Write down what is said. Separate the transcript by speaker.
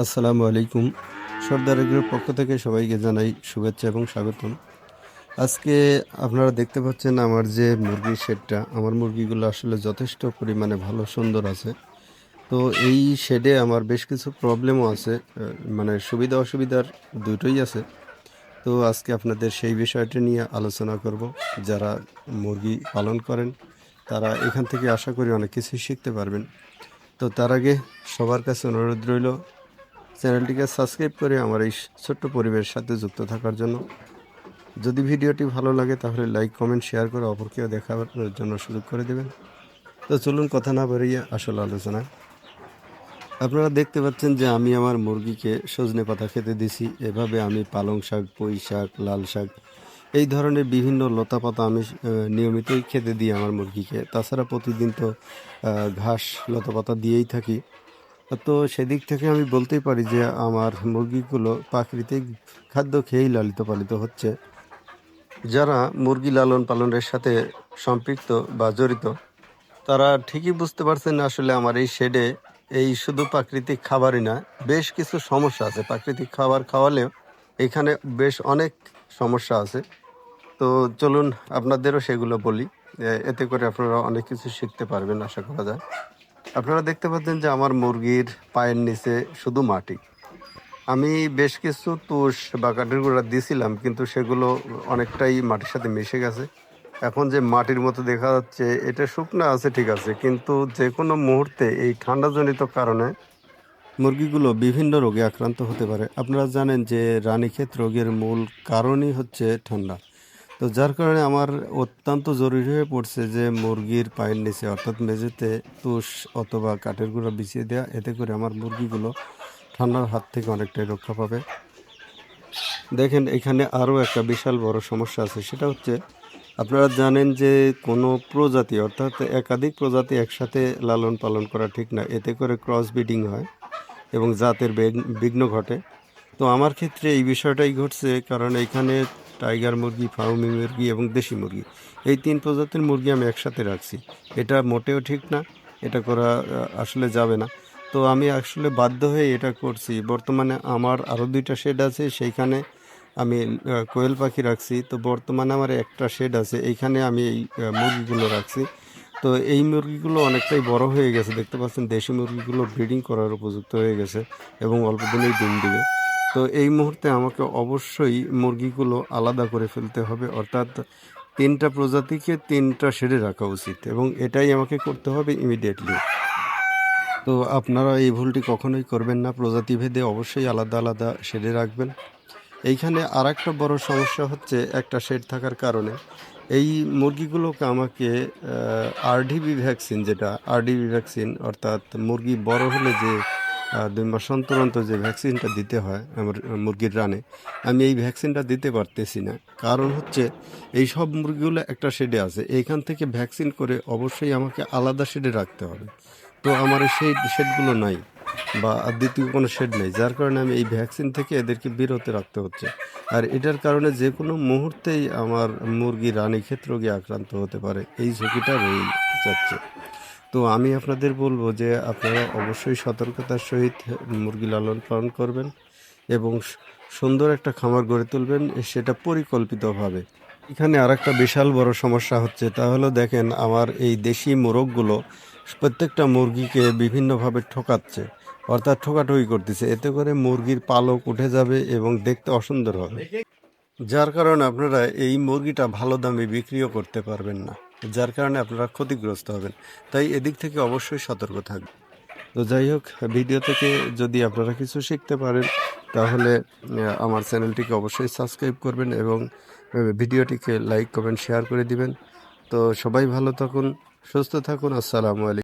Speaker 1: আসসালামু আলাইকুম। সর্দার এগ্রোর পক্ষ থেকে সবাইকে জানাই শুভেচ্ছা এবং স্বাগতম। আজকে আপনারা দেখতে পাচ্ছেন আমার যে মুরগির শেডটা, আমার মুরগিগুলো আসলে যথেষ্ট পরিমাণে ভালো, সুন্দর আছে। তো এই শেডে আমার বেশ কিছু প্রবলেমও আছে মানে সুবিধা অসুবিধার দুটোই আছে। তো আজকে আপনাদের সেই বিষয়টা নিয়ে আলোচনা করব। যারা মুরগি পালন করেন, তারা এখান থেকে আশা করি অনেক কিছুই শিখতে পারবেন। তো তার আগে সবার কাছে অনুরোধ রইল চ্যানেলটিকে সাবস্ক্রাইব করে আমার এই ছোট্ট পরিবারের সাথে যুক্ত থাকার জন্য। যদি ভিডিওটি ভালো লাগে তাহলে লাইক কমেন্ট শেয়ার করে অপরকেও দেখার জন্য সুযোগ করে দেবেন। তো চলুন কথা না বাড়িয়ে আসল আলোচনা। আপনারা দেখতে পাচ্ছেন যে আমি আমার মুরগিকে সজনে পাতা খেতে দিছি। এভাবে আমি পালং শাক, পুঁই শাক, লাল শাক, এই ধরনের বিভিন্ন লতা পাতা আমি নিয়মিতই খেতে দিই আমার মুরগিকে। তাছাড়া প্রতিদিন তো ঘাস, লতা পাতা দিয়েই থাকি। তো সেদিক থেকে আমি বলতেই পারি যে আমার মুরগিগুলো প্রাকৃতিক খাদ্য খেয়েই লালিত পালিত হচ্ছে। যারা মুরগি লালন পালনের সাথে সম্পৃক্ত বা জড়িত, তারা ঠিকই বুঝতে পারছেন আসলে আমার এই শেডে এই শুধু প্রাকৃতিক খাবারই না, বেশ কিছু সমস্যা আছে। প্রাকৃতিক খাবার খাওয়ালেও এখানে বেশ অনেক সমস্যা আছে। তো চলুন আপনাদেরও সেগুলো বলি। এতে করে আপনারা অনেক কিছু শিখতে পারবেন, আশা করা যায়। আপনারা দেখতে পাচ্ছেন যে আমার মুরগির পায়ের নিচে শুধু মাটি। আমি বেশ কিছু তুষ বা কাঠের গুঁড়া দিয়েছিলাম কিন্তু সেগুলো অনেকটাই মাটির সাথে মিশে গেছে। এখন যে মাটির মতো দেখা যাচ্ছে, এটা শুকনো আছে, ঠিক আছে, কিন্তু যে কোনো মুহূর্তে এই ঠান্ডাজনিত কারণে মুরগিগুলো বিভিন্ন রোগে আক্রান্ত হতে পারে। আপনারা জানেন যে রানীক্ষেত রোগের মূল কারণই হচ্ছে ঠান্ডা। তো যার কারণে আমার অত্যন্ত জরুরি হয়ে পড়ছে যে মুরগির পায়ের নিচে, অর্থাৎ মেঝেতে তুষ অথবা কাঠের গুঁড়া বিছিয়ে দেওয়া এতে করে আমার মুরগিগুলো ঠান্ডার হাত থেকে অনেকটাই রক্ষা পাবে। দেখেন, এখানে আরও একটা বিশাল বড় সমস্যা আছে। সেটা হচ্ছে, আপনারা জানেন যে কোনো প্রজাতি, অর্থাৎ একাধিক প্রজাতি একসাথে লালন পালন করা ঠিক না। এতে করে ক্রস ব্রিডিং হয় এবং জাতের বিঘ্ন ঘটে। তো আমার ক্ষেত্রে এই বিষয়টাই ঘটছে, কারণ এখানে টাইগার মুরগি, ফার্মি মুরগি এবং দেশি মুরগি। এই তিন প্রজাতির মুরগি আমি একসাথে রাখছি। এটা মোটেও ঠিক না, এটা করা আসলে যাবে না। তো আমি আসলে বাধ্য হয়ে এটা করছি। বর্তমানে আমার আরও দুইটা শেড আছে, সেইখানে আমি কোয়েল পাখি রাখছি। তো বর্তমানে আমার একটা শেড আছে, এইখানে আমি এই মুরগিগুলো রাখছি। তো এই মুরগিগুলো অনেকটাই বড় হয়ে গেছে। দেখতে পাচ্ছেন, দেশি মুরগিগুলো ব্রিডিং করার উপযুক্ত হয়ে গেছে এবং অল্প দিনেই ডিম দিবে। তো এই মুহূর্তে আমাকে অবশ্যই মুরগিগুলো আলাদা করে ফেলতে হবে, অর্থাৎ তিনটা প্রজাতিকে তিনটা শেডে রাখা উচিত এবং এটাই আমাকে করতে হবে ইমিডিয়েটলি তো আপনারা এই ভুলটি কখনোই করবেন না প্রজাতি ভেদে অবশ্যই আলাদা আলাদা শেডে রাখবেন। এইখানে আর একটা বড় সমস্যা হচ্ছে একটা শেড থাকার কারণে। এই মুরগিগুলোকে আমাকে আরডিবি ভ্যাকসিন যেটা আরডিবি ভ্যাকসিন অর্থাৎ মুরগি বড় হলে যে দুই মাস অন্তর অন্তর যে ভ্যাকসিনটা দিতে হয় আমার মুরগির রানে, আমি এই ভ্যাকসিনটা দিতে পারতেছি না। কারণ হচ্ছে এই সব মুরগিগুলো একটা শেডে আছে, এইখান থেকে ভ্যাকসিন করে অবশ্যই আমাকে আলাদা শেডে রাখতে হবে। তো আমার সেই শেডগুলো নাই বা দ্বিতীয় কোনো শেড নেই, যার কারণে আমি এই ভ্যাকসিন থেকে এদেরকে বিরত রাখতে হচ্ছে। আর এটার কারণে যে কোনো মুহূর্তেই আমার মুরগি রানীক্ষেত রোগে আক্রান্ত হতে পারে, এই ঝুঁকিটা রয়ে যাচ্ছে। তো আমি আপনাদের বলব যে আপনারা অবশ্যই সতর্কতার সহিত মুরগি লালন পালন করবেন এবং সুন্দর একটা খামার গড়ে তুলবেন সেটা পরিকল্পিতভাবে। এখানে আর একটা বিশাল বড় সমস্যা হচ্ছে, তা হলো দেখেন আমার এই দেশি মোরগগুলো প্রত্যেকটা মুরগিকে বিভিন্নভাবে ঠকাচ্ছে, অর্থাৎ ঠোকাঠকি করতেছে। এতে করে মুরগির পালক উঠে যাবে এবং দেখতে অসুন্দর হবে। যার কারণে আপনারা এই মুরগিটা ভালো দামে বিক্রিও করতে পারবেন না। যার কারণে আপনারা ক্ষতিগ্রস্ত হবেন। তাই এদিক থেকে অবশ্যই সতর্ক থাকবেন তো যাই হোক, ভিডিও থেকে যদি আপনারা কিছু শিখতে পারেন, তাহলে আমার চ্যানেলটিকে অবশ্যই সাবস্ক্রাইব করবেন এবং ভিডিওটিকে লাইক, কমেন্ট, শেয়ার করে দিবেন। তো সবাই ভালো থাকুন, সুস্থ থাকুন। আসসালামু আলাইকুম।